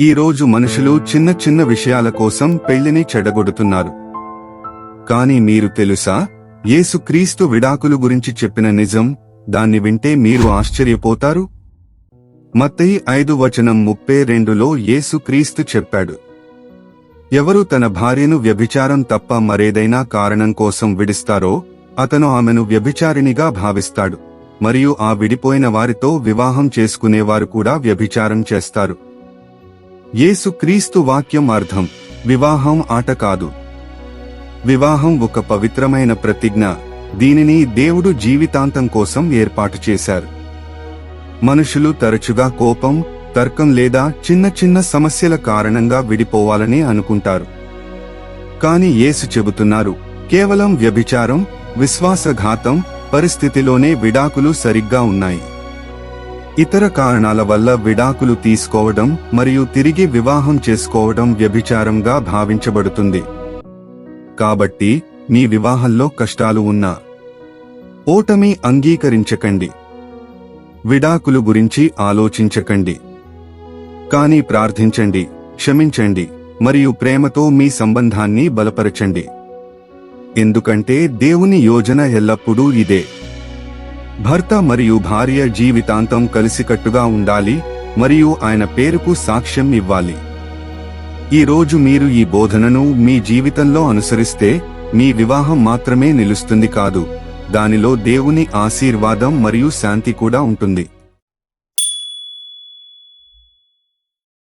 ఈ రోజు మనుషులు చిన్న చిన్న విషయాల కోసం పెళ్ళిని చెడగొడుతున్నారు. కాని మీరు తెలుసా? యేసుక్రీస్తు విడాకులు గురించి చెప్పిన నిజం దాన్ని వింటే మీరు ఆశ్చర్యపోతారు. మత్తయి ఐదు వచనం ముప్పై రెండులో యేసుక్రీస్తు చెప్పాడు. ఎవరు తన భార్యను వ్యభిచారం తప్ప మరేదైనా కారణం కోసం విడిస్తారో అతను ఆమెను వ్యభిచారిణిగా భావిస్తాడు. మరియు ఆ విడిపోయిన వారితో వివాహం చేసుకునేవారు కూడా వ్యభిచారం చేస్తారు. యేసుక్రీస్తు వాక్యం అర్థం. వివాహం ఆట కాదు. వివాహం ఒక పవిత్రమైన ప్రతిజ్ఞ. దీనిని దేవుడు జీవితాంతం కోసం ఏర్పాటు చేశారు. మనుషులు తరచుగా కోపం తర్కం లేదా చిన్న చిన్న సమస్యల కారణంగా విడిపోవాలని అనుకుంటారు. కాని యేసు చెబుతున్నారు కేవలం వ్యభిచారం విశ్వాసఘాతం పరిస్థితిలోనే విడాకులు సరిగ్గా ఉన్నాయి. ఇతర కారణాల వల్ల విడాకులు తీసుకోవడం మరియు తిరిగి వివాహం చేసుకోవడం వ్యభిచారంగా భావించబడుతుంది. కాబట్టి మీ వివాహంలో కష్టాలు ఉన్నా ఓటమి అంగీకరించకండి. విడాకులు గురించి ఆలోచించకండి. కానీ ప్రార్థించండి క్షమించండి మరియు ప్రేమతో మీ సంబంధాన్ని బలపరచండి. ఎందుకంటే దేవుని యోజన ఎల్లప్పుడూ ఇదే. భర్త మరియు భార్య జీవితాంతం కలిసికట్టుగా ఉండాలి మరియు ఆయన పేరుకు సాక్ష్యం ఇవ్వాలి. ఈ రోజు మీరు ఈ బోధనను మీ జీవితంలో అనుసరిస్తే మీ వివాహం మాత్రమే నిలుస్తుంది కాదు. దానిలో దేవుని ఆశీర్వాదం మరియు శాంతి కూడా ఉంటుంది.